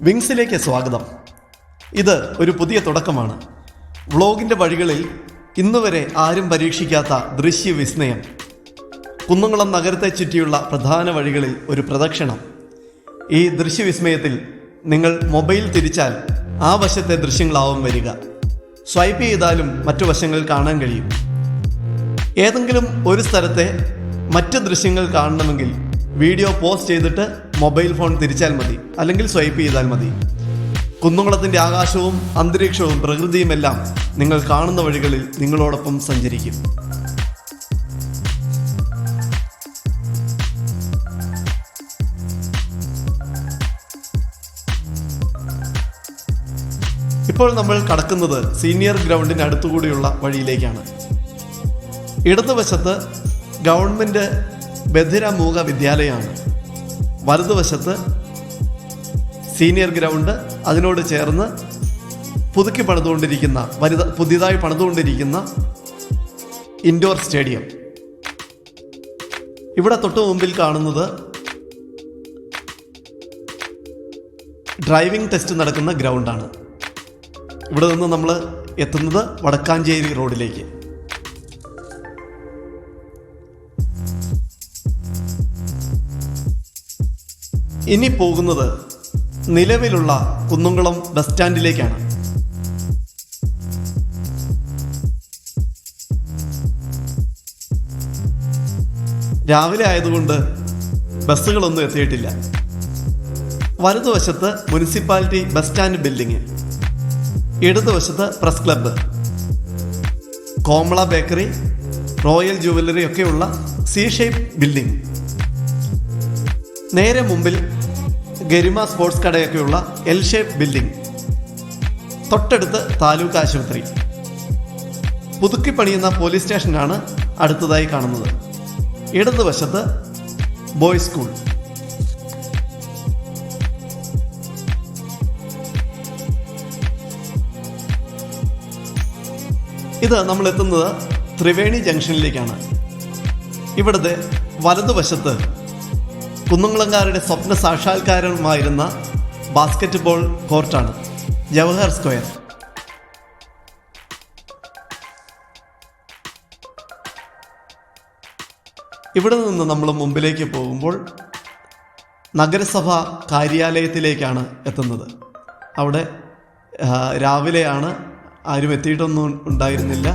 വിങ്സിലേക്ക് സ്വാഗതം. ഇത് ഒരു പുതിയ തുടക്കമാണ്. വ്ളോഗിന്റെ വഴികളിൽ ഇന്നുവരെ ആരും പരീക്ഷിക്കാത്ത ദൃശ്യവിസ്മയം. കുന്നംകുളം നഗരത്തെ ചുറ്റിയുള്ള പ്രധാന വഴികളിൽ ഒരു പ്രദക്ഷിണം. ഈ ദൃശ്യവിസ്മയത്തിൽ നിങ്ങൾ മൊബൈൽ തിരിച്ചാൽ ആ വശത്തെ ദൃശ്യങ്ങളാവും വരിക. സ്വൈപ്പ് ചെയ്താലും മറ്റു വശങ്ങൾ കാണാൻ കഴിയും. ഏതെങ്കിലും ഒരു സ്ഥലത്തെ മറ്റ് ദൃശ്യങ്ങൾ കാണണമെങ്കിൽ വീഡിയോ പോസ്റ്റ് ചെയ്തിട്ട് മൊബൈൽ ഫോൺ തിരിച്ചാൽ മതി അല്ലെങ്കിൽ സ്വൈപ്പ് ചെയ്താൽ മതി. കുന്നുകുളത്തിന്റെ ആകാശവും അന്തരീക്ഷവും പ്രകൃതിയുമെല്ലാം നിങ്ങൾ കാണുന്ന വഴികളിൽ നിങ്ങളോടൊപ്പം സഞ്ചരിക്കും. ഇപ്പോൾ നമ്മൾ കടക്കുന്നത് സീനിയർ ഗ്രൗണ്ടിന് അടുത്തുകൂടിയുള്ള വഴിയിലേക്കാണ്. ഇടതുവശത്ത് ഗവൺമെന്റ് ബധിര മൂക വിദ്യാലയമാണ്. വലതുവശത്ത് സീനിയർ ഗ്രൗണ്ട് അതിനോട് ചേർന്ന് പുതുക്കി പണിതുകൊണ്ടിരിക്കുന്ന വലുത പുതിയതായി പണിതുകൊണ്ടിരിക്കുന്ന ഇൻഡോർ സ്റ്റേഡിയം ഇവിടെ തൊട്ട് മുമ്പിൽ കാണുന്നത് ഡ്രൈവിംഗ് ടെസ്റ്റ് നടക്കുന്ന ഗ്രൗണ്ടാണ് ഇവിടെ നിന്ന് നമ്മൾ എത്തുന്നത് വടക്കാഞ്ചേരി റോഡിലേക്ക് ഇനി പോകുന്നത് നിലവിലുള്ള കുന്നുംകുളം ബസ് സ്റ്റാൻഡിലേക്കാണ്. രാവിലെ ആയതുകൊണ്ട് ബസ്സുകളൊന്നും എത്തിയിട്ടില്ല. വലതുവശത്ത് മുനിസിപ്പാലിറ്റി ബസ് സ്റ്റാൻഡ് ബിൽഡിംഗ് ഇടതുവശത്ത് press club Komala bakery royal jewellery ഒക്കെയുള്ള സി ഷേപ്പ് ബിൽഡിംഗ് നേരെ മുമ്പിൽ ഗരിമ സ്പോർട്സ് കടയൊക്കെയുള്ള എൽ ഷേപ്പ് ബിൽഡിംഗ് തൊട്ടടുത്ത് താലൂക്ക് ആശുപത്രി. പുതുക്കി പണിയുന്ന പോലീസ് സ്റ്റേഷനാണ് അടുത്തതായി കാണുന്നത്. ഇടതുവശത്ത് ബോയ്സ് സ്കൂൾ ഇത് നമ്മൾ എത്തുന്നത് ത്രിവേണി ജംഗ്ഷനിലേക്കാണ്. ഇവിടുത്തെ വലതുവശത്ത് കുന്നംകുളങ്കാരുടെ സ്വപ്ന സാക്ഷാത്കാരമായിരുന്ന ബാസ്ക്കറ്റ് ബോൾ കോർട്ടാണ് ജവഹർ സ്ക്വയർ. ഇവിടെ നിന്ന് നമ്മൾ മുമ്പിലേക്ക് പോകുമ്പോൾ നഗരസഭാ കാര്യാലയത്തിലേക്കാണ് എത്തുന്നത്. അവിടെ രാവിലെയാണ് ആരും എത്തിയിട്ടൊന്നും ഉണ്ടായിരുന്നില്ല.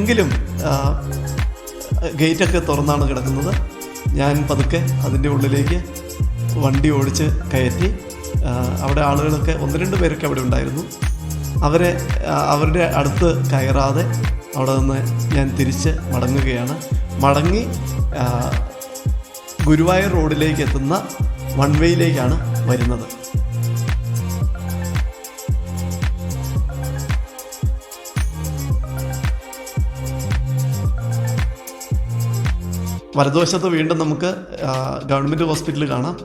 എങ്കിലും ഗേറ്റൊക്കെ തുറന്നാണ് കിടക്കുന്നത്. ഞാൻ പതുക്കെ അതിന്റെ ഉള്ളിലേക്ക് വണ്ടി ഓടിച്ച് കയറ്റി അവിടെ ആളുകളൊക്കെ ഒന്ന് രണ്ട് പേരൊക്കെ അവിടെ ഉണ്ടായിരുന്നു. അവരെ അവരുടെ അടുത്ത് കയറാതെ അവിടെ നിന്ന് ഞാൻ തിരിച്ച് മടങ്ങുകയാണ്. മടങ്ങി ഗുരുവായൂർ റോഡിലേക്ക് എത്തുന്ന വൺ വേയിലേക്കാണ് വരുന്നത്. വലതുവശത്ത് വീണ്ടും നമുക്ക് ഗവൺമെന്റ് ഹോസ്പിറ്റൽ കാണാം.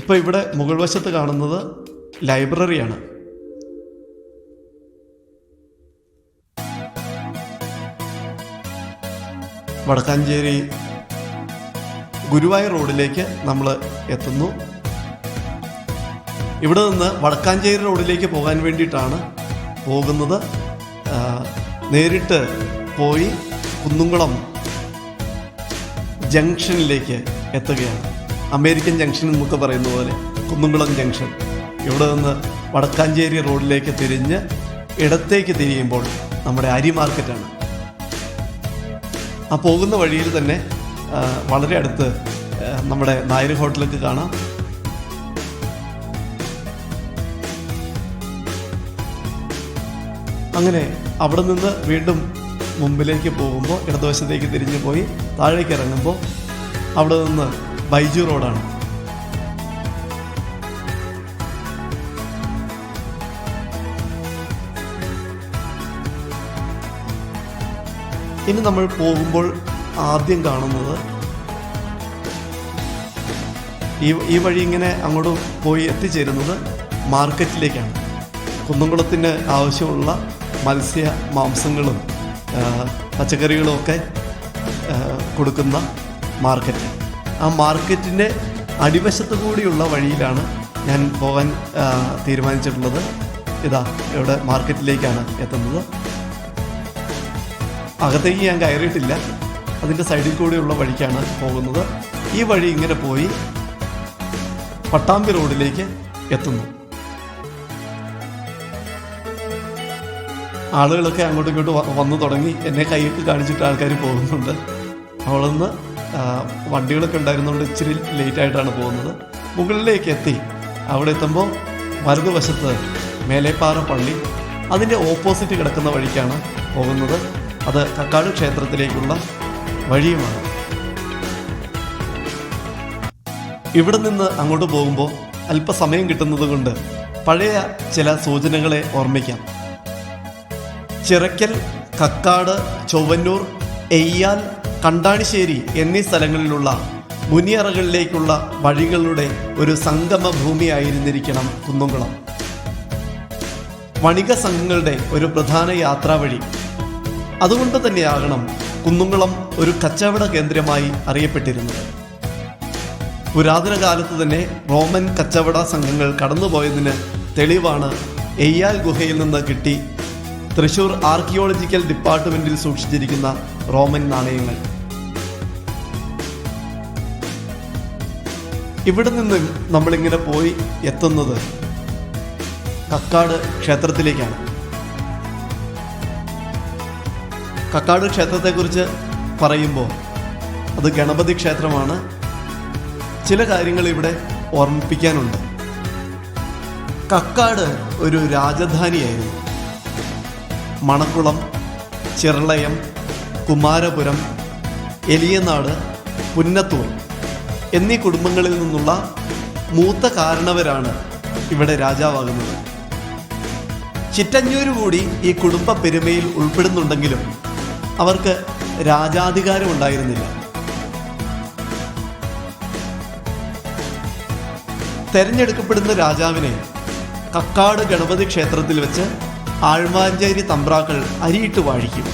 ഇപ്പോൾ ഇവിടെ മുകൾ വശത്ത് കാണുന്നത് ലൈബ്രറിയാണ്. വടക്കാഞ്ചേരി ഗുരുവായൂർ റോഡിലേക്ക് നമ്മൾ എത്തുന്നു. ഇവിടെ നിന്ന് വടക്കാഞ്ചേരി റോഡിലേക്ക് പോകാൻ വേണ്ടിയിട്ടാണ് പോകുന്നത്. നേരിട്ട് പോയി കുന്നുംകുളം ജംഗ്ഷനിലേക്ക് എത്തുകയാണ്. അമേരിക്കൻ ജംഗ്ഷൻ എന്നൊക്കെ പറയുന്ന പോലെ കുന്നുംകുളം ജംഗ്ഷൻ. ഇവിടെ നിന്ന് വടക്കാഞ്ചേരി റോഡിലേക്ക് തിരിഞ്ഞ് ഇടത്തേക്ക് തിരിയുമ്പോൾ നമ്മുടെ അരി മാർക്കറ്റാണ്. ആ പോകുന്ന വഴിയിൽ തന്നെ വളരെ അടുത്ത് നമ്മുടെ നായർ ഹോട്ടലൊക്കെ കാണാം. അങ്ങനെ അവിടെ നിന്ന് വീണ്ടും മുമ്പിലേക്ക് പോകുമ്പോൾ ഇടതുവശത്തേക്ക് തിരിഞ്ഞു പോയി താഴേക്ക് ഇറങ്ങുമ്പോൾ അവിടെ നിന്ന് ബൈജു റോഡാണ്. ഇനി നമ്മൾ പോകുമ്പോൾ ആദ്യം കാണുന്നത് ഈ ഈ വഴി ഇങ്ങനെ അങ്ങോട്ട് പോയി എത്തിച്ചേരുന്നത് മാർക്കറ്റിലേക്കാണ്. കുന്നംകുളത്തിന് ആവശ്യമുള്ള മത്സ്യ മാംസങ്ങളും പച്ചക്കറികളും ഒക്കെ കൊടുക്കുന്ന മാർക്കറ്റ് ആ മാർക്കറ്റിന്റെ അടിവശത്ത് കൂടിയുള്ള വഴിയിലാണ് ഞാൻ പോകാൻ തീരുമാനിച്ചിട്ടുള്ളത്. ഇതാ ഇവിടെ മാർക്കറ്റിലേക്കാണ് എത്തുന്നത്. അകത്തേക്ക് ഞാൻ കയറിയിട്ടില്ല. അതിന്റെ സൈഡിൽ കൂടിയുള്ള വഴിക്കാണ് പോകുന്നത്. ഈ വഴി ഇങ്ങനെ പോയി പട്ടാമ്പി റോഡിലേക്ക് എത്തുന്നു. ആളുകളൊക്കെ അങ്ങോട്ടും ഇങ്ങോട്ടും വന്നു തുടങ്ങി എന്നെ കൈയൊക്കെ കാണിച്ചിട്ട് ആൾക്കാർ പോകുന്നുണ്ട്. ആ, വണ്ടികളൊക്കെ ഉണ്ടായിരുന്നുകൊണ്ട് ഇച്ചിരി ലേറ്റായിട്ടാണ് പോകുന്നത്. മുകളിലേക്ക് എത്തി. അവിടെ എത്തുമ്പോൾ വലതുവശത്ത് മേലേപ്പാറ പള്ളി അതിന്റെ ഓപ്പോസിറ്റ് കിടക്കുന്ന വഴിക്കാണ് പോകുന്നത്. അത് കക്കാട് ക്ഷേത്രത്തിലേക്കുള്ള വഴിയുമാണ്. ഇവിടെ നിന്ന് അങ്ങോട്ട് പോകുമ്പോൾ അല്പസമയം കിട്ടുന്നത് കൊണ്ട് പഴയ ചില സൂചനകളെ ഓർമ്മിക്കാം. ചിറക്കൽ കക്കാട് ചൊവ്വന്നൂർ എയ്യാൽ കണ്ടാണിശ്ശേരി എന്നീ സ്ഥലങ്ങളിലുള്ള മുനിയറകളിലേക്കുള്ള വഴികളുടെ ഒരു സംഗമ ഭൂമിയായിരുന്നിരിക്കണം കുന്നംകുളം. വണിക സംഘങ്ങളുടെ ഒരു പ്രധാന യാത്രാ വഴി അതുകൊണ്ട് തന്നെയാകണം കുന്നുംകുളം ഒരു കച്ചവട കേന്ദ്രമായി അറിയപ്പെട്ടിരുന്നത്. പുരാതന കാലത്ത് തന്നെ റോമൻ കച്ചവട സംഘങ്ങൾ കടന്നുപോയതിന് തെളിവാണ് എയ്യാൽ ഗുഹയിൽ നിന്ന് കിട്ടി തൃശൂർ ആർക്കിയോളജിക്കൽ ഡിപ്പാർട്ട്മെന്റിൽ സൂക്ഷിച്ചിരിക്കുന്ന റോമൻ നാണയങ്ങൾ. ഇവിടെ നിന്ന് നമ്മളിങ്ങനെ പോയി എത്തുന്നത് കക്കാട് ക്ഷേത്രത്തിലേക്കാണ്. കക്കാട് ക്ഷേത്രത്തെക്കുറിച്ച് പറയുമ്പോൾ അത് ഗണപതി ക്ഷേത്രമാണ്. ചില കാര്യങ്ങൾ ഇവിടെ ഓർമ്മിപ്പിക്കാനുണ്ട്. കക്കാട് ഒരു രാജധാനിയായിരുന്നു. മണക്കുളം ചെറളയം കുമാരപുരം എലിയനാട് പുന്നത്തൂർ എന്നീ കുടുംബങ്ങളിൽ നിന്നുള്ള മൂത്ത കാരണവരാണ് ഇവിടെ രാജാവാകുന്നത്. ചിറ്റഞ്ഞൂര് കൂടി ഈ കുടുംബ പെരുമയിൽ ഉൾപ്പെടുന്നുണ്ടെങ്കിലും അവർക്ക് രാജാധികാരം ഉണ്ടായിരുന്നില്ല തെരഞ്ഞെടുക്കപ്പെടുന്ന രാജാവിനെ കക്കാട് ഗണപതി ക്ഷേത്രത്തിൽ വെച്ച് ആഴ്വാഞ്ചേരി തമ്പ്രാക്കൾ അരിയിട്ട് വാഴിക്കും.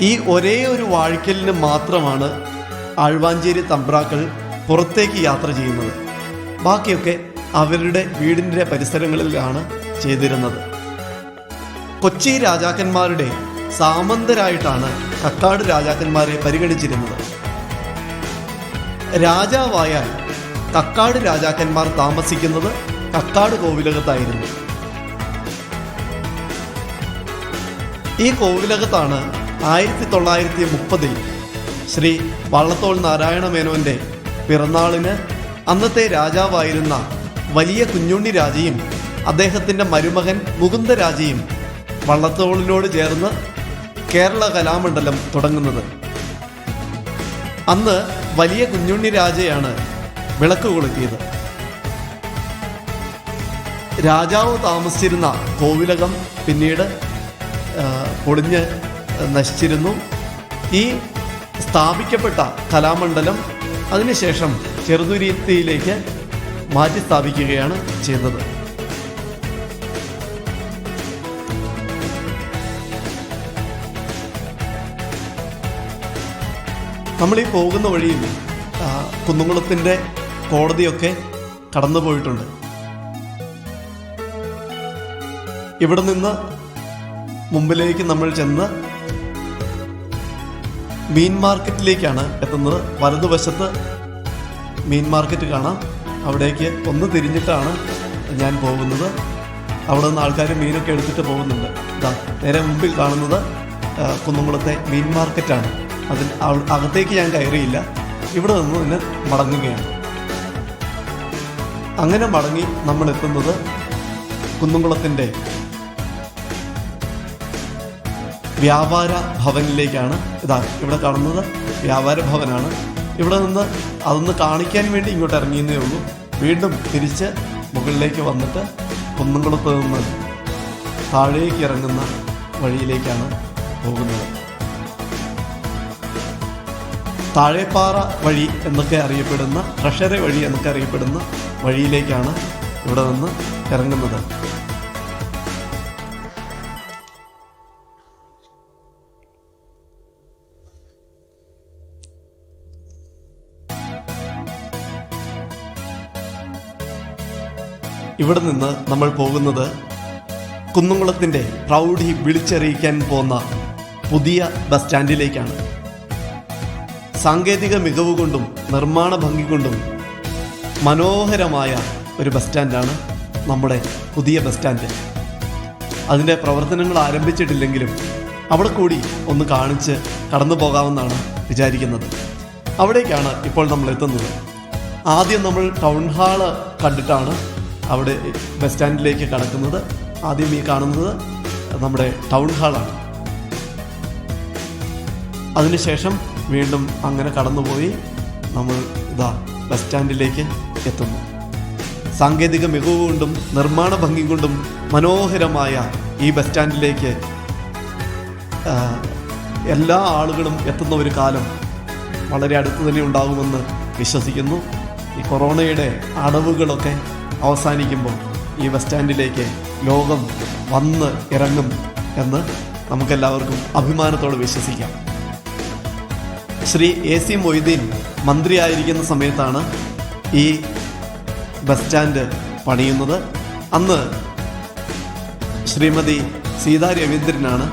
ഈ ഒരേ ഒരു വാഴിക്കലിന് മാത്രമാണ് ആഴ്വാഞ്ചേരി തമ്പ്രാക്കൾ പുറത്തേക്ക് യാത്ര ചെയ്യുന്നത്. ബാക്കിയൊക്കെ അവരുടെ വീടിന്റെ പരിസരങ്ങളിലാണ് ചെയ്തിരുന്നത്. കൊച്ചി രാജാക്കന്മാരുടെ സാമന്തരായിട്ടാണ് കക്കാട് രാജാക്കന്മാരെ പരിഗണിച്ചിരുന്നത്. രാജാവായാൽ കക്കാട് രാജാക്കന്മാർ താമസിക്കുന്നത് കക്കാട് കോവിലകത്തായിരുന്നു. ഈ കോവിലകത്താണ് ആയിരത്തി തൊള്ളായിരത്തി മുപ്പതിൽ ശ്രീ വള്ളത്തോൾ നാരായണ മേനോന്റെ പിറന്നാളിന് അന്നത്തെ രാജാവായിരുന്ന വലിയ കുഞ്ഞുണ്ണി രാജയും അദ്ദേഹത്തിന്റെ മരുമകൻ മുകുന്ദരാജയും വള്ളത്തോളിനോട് ചേർന്ന് കേരള കലാമണ്ഡലം തുടങ്ങുന്നത്. അന്ന് വലിയ കുഞ്ഞുണ്ണി രാജയാണ് വിളക്ക് കൊളുത്തിയത് രാജാവ് താമസിച്ചിരുന്ന കോവിലകം പിന്നീട് പൊളിഞ്ഞ് നശിച്ചിരുന്നു. ഈ സ്ഥാപിക്കപ്പെട്ട കലാമണ്ഡലം അതിനുശേഷം ചെറുതുരുത്തിയിലേക്ക് മാറ്റി സ്ഥാപിക്കുകയാണ് ചെയ്തത്. നമ്മൾ ഈ പോകുന്ന വഴിയിൽ കുന്നുകുളത്തിന്റെ കോടതിയൊക്കെ കടന്നു പോയിട്ടുണ്ട് ഇവിടെ നിന്ന് മുമ്പിലേക്ക് നമ്മൾ ചെന്ന് മീൻ മാർക്കറ്റിലേക്കാണ് എത്തുന്നത്. വലതുവശത്ത് മീൻ മാർക്കറ്റ് കാണാം. അവിടേക്ക് ഒന്ന് തിരിഞ്ഞിട്ടാണ് ഞാൻ പോകുന്നത്. അവിടെ നിന്ന് ആൾക്കാർ മീനൊക്കെ എടുത്തിട്ട് പോകുന്നുണ്ട്. ഇതാ നേരെ മുമ്പിൽ കാണുന്നത് കുന്നുംകുളത്തെ മീൻ മാർക്കറ്റാണ്. അതിൽ അകത്തേക്ക് ഞാൻ കയറിയില്ല. ഇവിടെ നിന്ന് തന്നെ മടങ്ങുകയാണ്. അങ്ങനെ മടങ്ങി നമ്മൾ എത്തുന്നത് കുന്നംകുളത്തിന്റെ വ്യാപാര ഭവനിലേക്കാണ് ഇതാ ഇവിടെ കാണുന്നത്. വ്യാപാര ഭവനാണ്. ഇവിടെ നിന്ന് അതൊന്ന് കാണിക്കാൻ വേണ്ടി ഇങ്ങോട്ട് ഇറങ്ങിയെന്നേ ഉള്ളൂ. വീണ്ടും തിരിച്ച് മുകളിലേക്ക് വന്നിട്ട് കുന്നംകുളത്ത് നിന്ന് താഴേക്ക് ഇറങ്ങുന്ന വഴിയിലേക്കാണ് പോകുന്നത്. താഴെപ്പാറ വഴി എന്നൊക്കെ അറിയപ്പെടുന്ന ട്രഷറി വഴി എന്നൊക്കെ അറിയപ്പെടുന്ന വഴിയിലേക്കാണ് ഇവിടെ നിന്ന് ഇറങ്ങുന്നത്. ഇവിടെ നിന്ന് നമ്മൾ പോകുന്നത് കുന്നുംകുളത്തിന്റെ പ്രൗഢി വിളിച്ചറിയിക്കാൻ പോകുന്ന പുതിയ ബസ് സ്റ്റാൻഡിലേക്കാണ്. സാങ്കേതിക മികവ് കൊണ്ടും നിർമ്മാണ ഭംഗി കൊണ്ടും മനോഹരമായ ഒരു ബസ് സ്റ്റാൻഡാണ് നമ്മുടെ പുതിയ ബസ് സ്റ്റാൻഡ്. അതിന്റെ പ്രവർത്തനങ്ങൾ ആരംഭിച്ചിട്ടില്ലെങ്കിലും അവിടെ കൂടി ഒന്ന് കാണിച്ച് കടന്നു പോകാമെന്നാണ് വിചാരിക്കുന്നത്. അവിടേക്കാണ് ഇപ്പോൾ നമ്മൾ എത്തുന്നത്. ആദ്യം നമ്മൾ ടൗൺ ഹാൾ കണ്ടിട്ടാണ് അവിടെ ബസ് സ്റ്റാൻഡിലേക്ക് കടക്കുന്നത്. ആദ്യം ഈ കാണുന്നത് നമ്മുടെ ടൗൺ ഹാളാണ്. അതിനുശേഷം വീണ്ടും അങ്ങനെ കടന്നുപോയി നമ്മൾ ഇതാ ബസ് സ്റ്റാൻഡിലേക്ക് എത്തുന്നു. സാങ്കേതിക മികവ് കൊണ്ടും നിർമ്മാണ ഭംഗി കൊണ്ടും മനോഹരമായ ഈ ബസ് സ്റ്റാൻഡിലേക്ക് എല്ലാ ആളുകളും എത്തുന്ന ഒരു കാലം വളരെ അടുത്ത് തന്നെ ഉണ്ടാകുമെന്ന് വിശ്വസിക്കുന്നു. ഈ കൊറോണയുടെ അടവുകളൊക്കെ അവസാനിക്കുമ്പോൾ ഈ ബസ് സ്റ്റാൻഡിലേക്ക് ലോകം വന്ന് ഇറങ്ങും എന്ന് നമുക്കെല്ലാവർക്കും അഭിമാനത്തോടെ വിശ്വസിക്കാം. ശ്രീ എ സി മൊയ്തീൻ മന്ത്രിയായിരിക്കുന്ന സമയത്താണ് ഈ ബസ് സ്റ്റാൻഡ് പണിയുന്നത്. അന്ന് ശ്രീമതി സീതാ രവീന്ദ്രനാണ്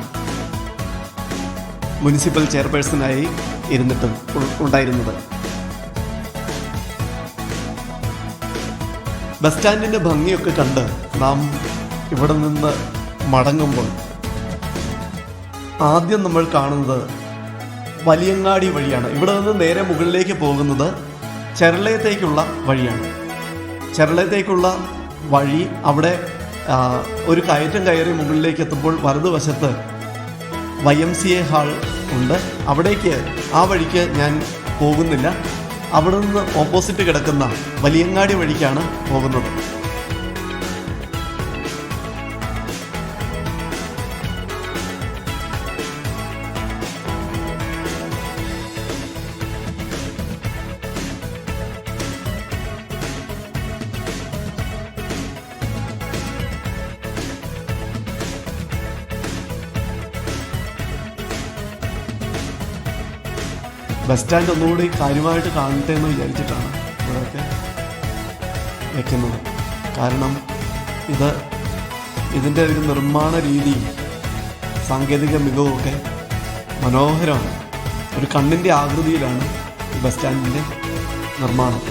മുനിസിപ്പൽ ചെയർപേഴ്സണായി ഇരുന്നിട്ട് ഉണ്ടായിരുന്നത്. ബസ് സ്റ്റാൻഡിന്റെ ഭംഗിയൊക്കെ കണ്ട് നാം ഇവിടെ നിന്ന് മടങ്ങുമ്പോൾ ആദ്യം നമ്മൾ കാണുന്നത് വലിയങ്ങാടി വഴിയാണ്. ഇവിടെ നിന്ന് നേരെ മുകളിലേക്ക് പോകുന്നത് ചെറളയത്തേക്കുള്ള വഴിയാണ്. ചെറളയത്തേക്കുള്ള വഴി അവിടെ ഒരു കയറ്റം കയറി മുകളിലേക്ക് എത്തുമ്പോൾ വലതുവശത്ത് Y M C A hall ഉണ്ട്. അവിടേക്ക് ആ വഴിക്ക് ഞാൻ പോകുന്നില്ല. അവിടെ നിന്ന് ഓപ്പോസിറ്റ് കിടക്കുന്ന വലിയങ്ങാടി വഴിക്കാണ് പോകുന്നത്. സ്റ്റാൻഡ് ഒന്നുകൂടി കാര്യമായിട്ട് കാണട്ടെ എന്ന് വിചാരിച്ചിട്ടാണ് ഇവിടെയൊക്കെ വെക്കുന്നത്. കാരണം ഇത് ഇതിന്റെ ഒരു നിർമ്മാണ രീതി സാങ്കേതിക മികവുമൊക്കെ മനോഹരമാണ്. ഒരു കണ്ണിന്റെ ആകൃതിയിലാണ് ബസ് സ്റ്റാൻഡിന്റെ നിർമ്മാണം.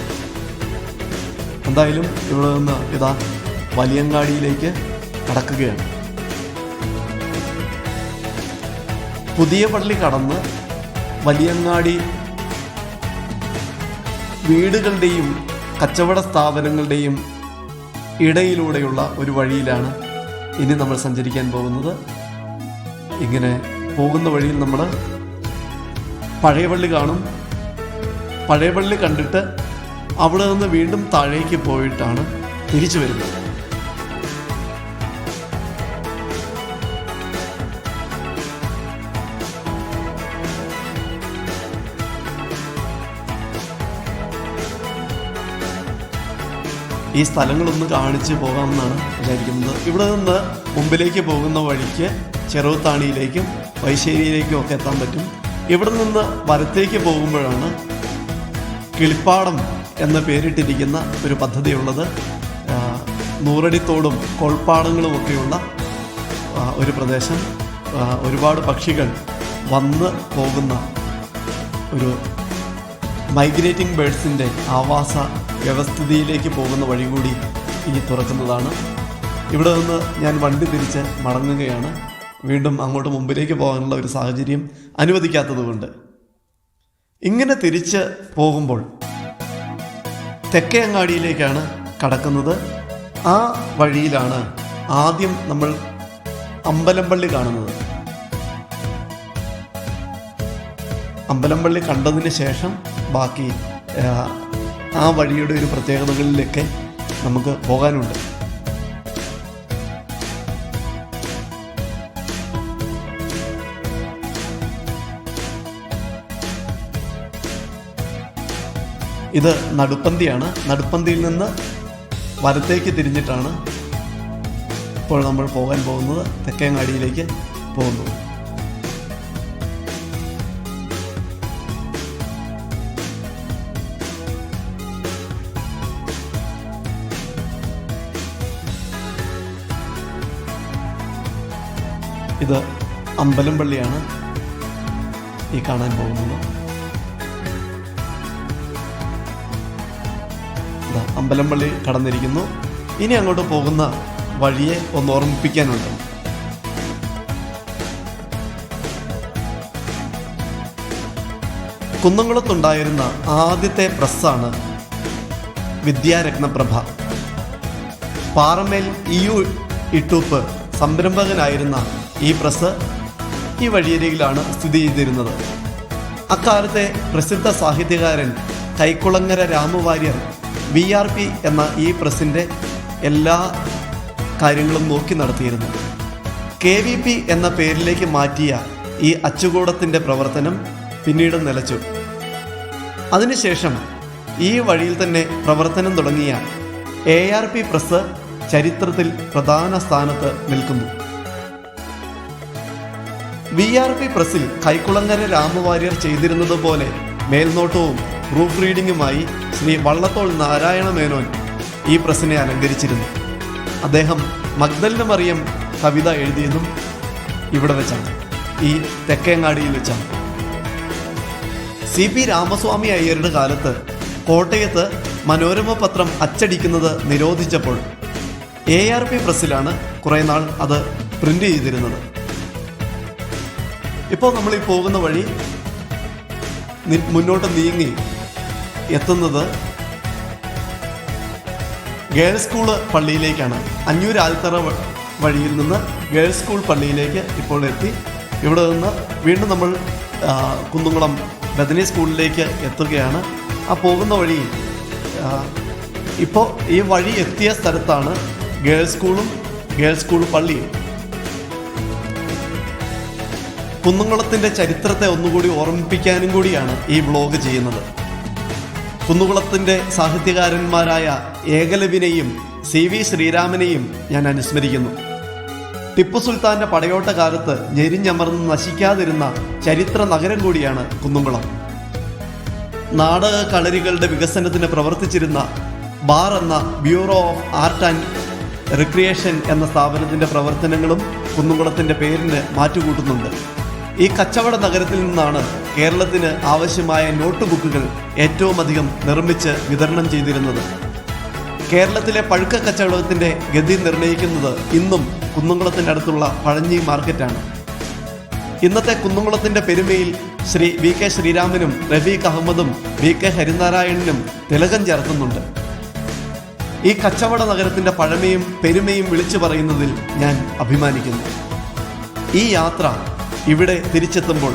എന്തായാലും ഇവിടെ നിന്ന് ഇതാ വലിയങ്ങാടിയിലേക്ക് കടക്കുകയാണ്. പുതിയ പള്ളി കടന്ന് വലിയങ്ങാടി വീടുകളുടെയും കച്ചവട സ്ഥാപനങ്ങളുടെയും ഇടയിലൂടെയുള്ള ഒരു വഴിയിലാണ് ഇനി നമ്മൾ സഞ്ചരിക്കാൻ പോകുന്നത്. ഇങ്ങനെ പോകുന്ന വഴിയിൽ നമ്മൾ പഴയ പള്ളി കാണും. പഴയ പള്ളി കണ്ടിട്ട് അവിടെ നിന്ന് വീണ്ടും താഴേക്ക് പോയിട്ടാണ് തിരിച്ചു വരുന്നത്. ഈ സ്ഥലങ്ങളൊന്ന് കാണിച്ച് പോകാമെന്നാണ് വിചാരിക്കുന്നത്. ഇവിടെ നിന്ന് മുമ്പിലേക്ക് പോകുന്ന വഴിക്ക് ചെറുത്താണിയിലേക്കും വൈശേരിയിലേക്കും ഒക്കെ എത്താൻ പറ്റും. ഇവിടെ നിന്ന് വരത്തേക്ക് പോകുമ്പോഴാണ് കിളിപ്പാടം എന്ന പേരിട്ടിരിക്കുന്ന ഒരു പദ്ധതിയുള്ളത്. നൂറടിത്തോടും കൊൾപ്പാടങ്ങളും ഒക്കെയുള്ള ഒരു പ്രദേശം. ഒരുപാട് പക്ഷികൾ വന്ന് പോകുന്ന ഒരു മൈഗ്രേറ്റിംഗ് ബേഡ്സിന്റെ ആവാസ വ്യവസ്ഥിതിയിലേക്ക് പോകുന്ന വഴി കൂടി ഇനി തുറക്കുന്നതാണ്. ഇവിടെ നിന്ന് ഞാൻ വണ്ടി തിരിച്ച് മടങ്ങുകയാണ്. വീണ്ടും അങ്ങോട്ട് മുമ്പിലേക്ക് പോകാനുള്ള ഒരു സാഹചര്യം അനുവദിക്കാത്തതുകൊണ്ട്. ഇങ്ങനെ തിരിച്ച് പോകുമ്പോൾ തെക്കേ അങ്ങാടിയിലേക്കാണ് കടക്കുന്നത്. ആ വഴിയിലാണ് ആദ്യം നമ്മൾ അമ്പലംപള്ളി കാണുന്നത്. അമ്പലംപള്ളി കണ്ടതിന് ശേഷം ബാക്കി ആ, വഴിയുടെ ഒരു പ്രത്യേകതകളിലൊക്കെ നമുക്ക് പോകാനുണ്ട്. ഇത് നടുപ്പന്തിയാണ്. നടുപ്പന്തിയിൽ നിന്ന് വലത്തേക്ക് തിരിഞ്ഞിട്ടാണ് ഇപ്പോൾ നമ്മൾ പോകാൻ പോകുന്നത്. തെക്കേങ്ങാടിയിലേക്ക് പോകുന്നത് അമ്പലം പള്ളിയാണ് ഈ കാണാൻ പോകുന്നത്. അമ്പലം പള്ളി കടന്നിരിക്കുന്നു. ഇനി അങ്ങോട്ട് പോകുന്ന വഴിയെ ഒന്ന് ഓർമ്മിപ്പിക്കാനുണ്ട്. കുന്നംകുളത്തുണ്ടായിരുന്ന ആദ്യത്തെ പ്രസ്സാണ് വിദ്യാരത്നപ്രഭ. പാറമേൽ ഇയു ഇട്ടൂപ്പ് സംരംഭകനായിരുന്ന ഈ പ്രസ് ഈ വഴിയരികിലാണ് സ്ഥിതി ചെയ്തിരുന്നത്. അക്കാലത്തെ പ്രസിദ്ധ സാഹിത്യകാരൻ Kaikkulangara Rama Variar V R P എന്ന ഈ പ്രസിന്റെ എല്ലാ കാര്യങ്ങളും നോക്കി നടത്തിയിരുന്നു. കെ വി പി എന്ന പേരിലേക്ക് മാറ്റിയ ഈ അച്ചുകൂടത്തിന്റെ പ്രവർത്തനം പിന്നീട് നിലച്ചു. അതിനുശേഷം ഈ വഴിയിൽ തന്നെ പ്രവർത്തനം തുടങ്ങിയ എ ആർ പി പ്രസ് ചരിത്രത്തിൽ പ്രധാന സ്ഥാനത്ത് നിൽക്കുന്നു. വി ആർ പി പ്രസിൽ കൈക്കുളങ്ങര രാമവാര്യർ ചെയ്തിരുന്നത് പോലെ മേൽനോട്ടവും പ്രൂഫ് റീഡിങ്ങുമായി ശ്രീ വള്ളത്തോൾ നാരായണ മേനോൻ ഈ പ്രസിനെ അലങ്കരിച്ചിരുന്നു. അദ്ദേഹം മഗ്ദലിന് മറിയം കവിത എഴുതിയതും ഇവിടെ വെച്ചാണ് ഈ തെക്കേങ്ങാടിയിൽ വെച്ചാണ്. സി പി രാമസ്വാമി അയ്യരുടെ കാലത്ത് കോട്ടയത്ത് മനോരമ പത്രം അച്ചടിക്കുന്നത് നിരോധിച്ചപ്പോൾ എ ആർ പി പ്രസ്സിലാണ് കുറേ നാൾ അത് പ്രിന്റ് ചെയ്തിരുന്നത്. ഇപ്പോൾ നമ്മൾ ഈ പോകുന്ന വഴി മുന്നോട്ട് നീങ്ങി എത്തുന്നത് ഗേൾസ് സ്കൂൾ പള്ളിയിലേക്കാണ്. അഞ്ഞൂർ ആൽത്തറ വഴിയിൽ നിന്ന് ഗേൾസ് സ്കൂൾ പള്ളിയിലേക്ക് ഇപ്പോൾ എത്തി. ഇവിടെ നിന്ന് വീണ്ടും നമ്മൾ കുന്നുകുളം ബദനി സ്കൂളിലേക്ക് എത്തുകയാണ്. ആ പോകുന്ന വഴി ഇപ്പോൾ ഈ വഴി എത്തിയ സ്ഥലത്താണ് ഗേൾസ് സ്കൂളും ഗേൾസ് സ്കൂൾ പള്ളിയും. കുന്നുകുളത്തിന്റെ ചരിത്രത്തെ ഒന്നുകൂടി ഓർമ്മിപ്പിക്കാനും കൂടിയാണ് ഈ വ്ലോഗ് ചെയ്യുന്നത്. കുന്നുകുളത്തിന്റെ സാഹിത്യകാരന്മാരായ ഏകലവിനെയും സി വി ശ്രീരാമനെയും ഞാൻ അനുസ്മരിക്കുന്നു. ടിപ്പു സുൽത്താന്റെ പടയോട്ട കാലത്ത് ഞെരിഞ്ഞമർന്ന് നശിക്കാതിരുന്ന ചരിത്ര നഗരം കൂടിയാണ് കുന്നുകുളം. നാടക കളരികളുടെ വികസനത്തിന് പ്രവർത്തിച്ചിരുന്ന ബാർ എന്ന bureau of art and recreation എന്ന സ്ഥാപനത്തിന്റെ പ്രവർത്തനങ്ങളും കുന്നുകുളത്തിന്റെ പേരിന് മാറ്റുകൂട്ടുന്നുണ്ട്. ഈ കച്ചവട നഗരത്തിൽ നിന്നാണ് കേരളത്തിന് ആവശ്യമായ നോട്ട് ബുക്കുകൾ ഏറ്റവും അധികം നിർമ്മിച്ച് വിതരണം ചെയ്തിരുന്നത്. കേരളത്തിലെ പഴുക്ക കച്ചവടത്തിന്റെ ഗതി നിർണയിക്കുന്നത് ഇന്നും കുന്നംകുളത്തിന്റെ അടുത്തുള്ള പഴഞ്ഞി മാർക്കറ്റാണ്. ഇന്നത്തെ കുന്നംകുളത്തിന്റെ പെരുമയിൽ ശ്രീ വി കെ ശ്രീരാമനും റഫീഖ് അഹമ്മദും വി കെ ഹരിനാരായണനും തിലകം ചേർക്കുന്നുണ്ട്. ഈ കച്ചവട നഗരത്തിന്റെ പഴമയും പെരുമയും വിളിച്ചു പറയുന്നതിൽ ഞാൻ അഭിമാനിക്കുന്നു. ഈ യാത്ര ഇവിടെ തിരിച്ചെത്തുമ്പോൾ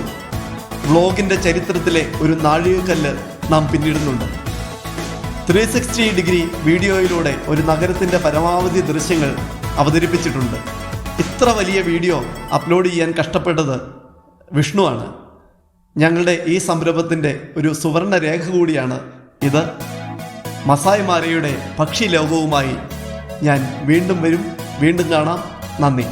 വ്ലോഗിന്റെ ചരിത്രത്തിലെ ഒരു നാഴികക്കല്ല് നാം പിന്നിടുന്നുണ്ട്. ത്രീ സിക്സ്റ്റി ഡിഗ്രി വീഡിയോയിലൂടെ ഒരു നഗരത്തിന്റെ പരമാവധി ദൃശ്യങ്ങൾ അവതരിപ്പിച്ചിട്ടുണ്ട്. ഇത്ര വലിയ വീഡിയോ അപ്ലോഡ് ചെയ്യാൻ കഷ്ടപ്പെട്ടത് വിഷ്ണുവാണ്. ഞങ്ങളുടെ ഈ സംരംഭത്തിന്റെ ഒരു സുവർണ രേഖ കൂടിയാണ് ഇത്. മസായ് മാരയുടെ പക്ഷി ലോകവുമായി ഞാൻ വീണ്ടും വരും. വീണ്ടും കാണാം. നന്ദി.